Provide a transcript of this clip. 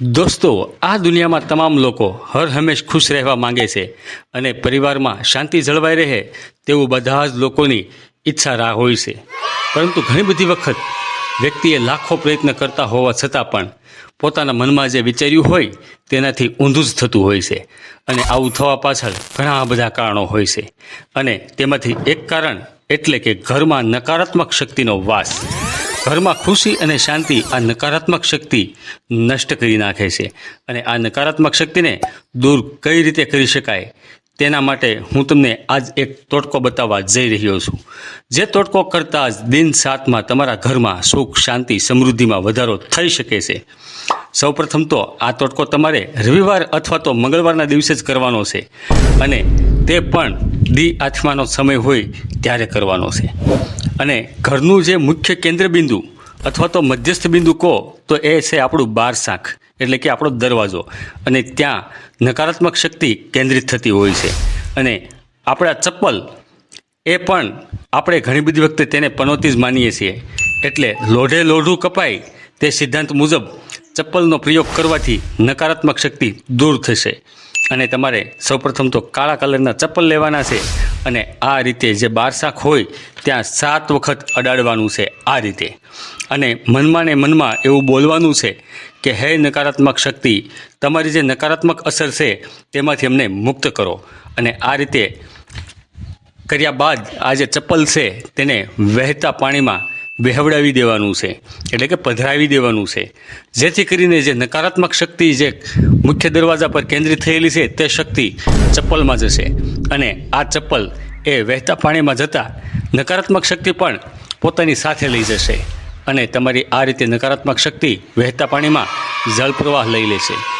દોસ્તો, આ દુનિયામાં તમામ લોકો હર હંમેશ ખુશ રહેવા માંગે છે અને પરિવારમાં શાંતિ જળવાઈ રહે તેવું બધા જ લોકોની ઈચ્છા રાહ હોય છે. પરંતુ ઘણી બધી વખત વ્યક્તિએ લાખો પ્રયત્ન કરતા હોવા છતાં પણ પોતાના મનમાં જે વિચાર્યું હોય તેનાથી ઊંધું જ થતું હોય છે અને આવું થવા પાછળ ઘણા બધા કારણો હોય છે અને તેમાંથી એક કારણ એટલે કે ઘરમાં નકારાત્મક શક્તિનો વાસ. ઘરમાં ખુશી અને શાંતિ આ નકારાત્મક શક્તિ નષ્ટ કરી નાખે છે. અને આ નકારાત્મક શક્તિને દૂર કઈ રીતે કરી શકાય તેના માટે હું તમને આજ એક તોટકો બતાવવા જઈ રહ્યો છું. જે તોટકો કરતાં જ દિન સાતમાં તમારા ઘરમાં સુખ, શાંતિ, સમૃદ્ધિમાં વધારો થઈ શકે છે. સૌપ્રથમ તો આ તોટકો તમારે રવિવાર અથવા તો મંગળવારના દિવસે જ કરવાનો છે. અને તે પણ દી આઠમાનો સમય હોય ત્યારે કરવાનો છે. અને ઘરનું જે મુખ્ય કેન્દ્ર બિંદુ અથવા તો મધ્યસ્થ બિંદુ કહો, તો એ છે આપણું બાર શાખ એટલે કે આપણો દરવાજો. અને ત્યાં નકારાત્મક શક્તિ કેન્દ્રિત થતી હોય છે. અને આપણા ચપ્પલ, એ પણ આપણે ઘણી બધી વખતે તેને પનોતી જ માનીએ છીએ. એટલે લોઢે લોઢું કપાય તે સિદ્ધાંત મુજબ ચપ્પલનો પ્રયોગ કરવાથી નકારાત્મક શક્તિ દૂર થશે. અને તમારે સૌપ્રથમ તો કાળા કલરના ચપ્પલ લેવાના છે અને આ રીતે જે બારશાખ હોય, ત્યાં સાત વખત અડાડવાનું છે આ રીતે. અને મનમાં ને મનમાં એવું બોલવાનું છે કે, હે નકારાત્મક શક્તિ, તમારી જે નકારાત્મક અસર છે, તેમાંથી અમને મુક્ત કરો. અને આ રીતે કર્યા બાદ આ જે ચપ્પલ છે, તેને વહેતા પાણીમાં વહેવડાવી દેવાનું છે. એટલે કે પધરાવી દેવાનું છે. જેથી કરીને જે નકારાત્મક શક્તિ જે મુખ્ય દરવાજા પર કેન્દ્રિત થયેલી છે, તે શક્તિ ચપ્પલમાં જશે. અને આ ચપ્પલ એ વહેતા પાણીમાં જતાં નકારાત્મક શક્તિ પણ પોતાની સાથે લઈ જશે. અને તમારી આ રીતે નકારાત્મક શક્તિ વહેતા પાણીમાં જળ પ્રવાહ લઈ લેશે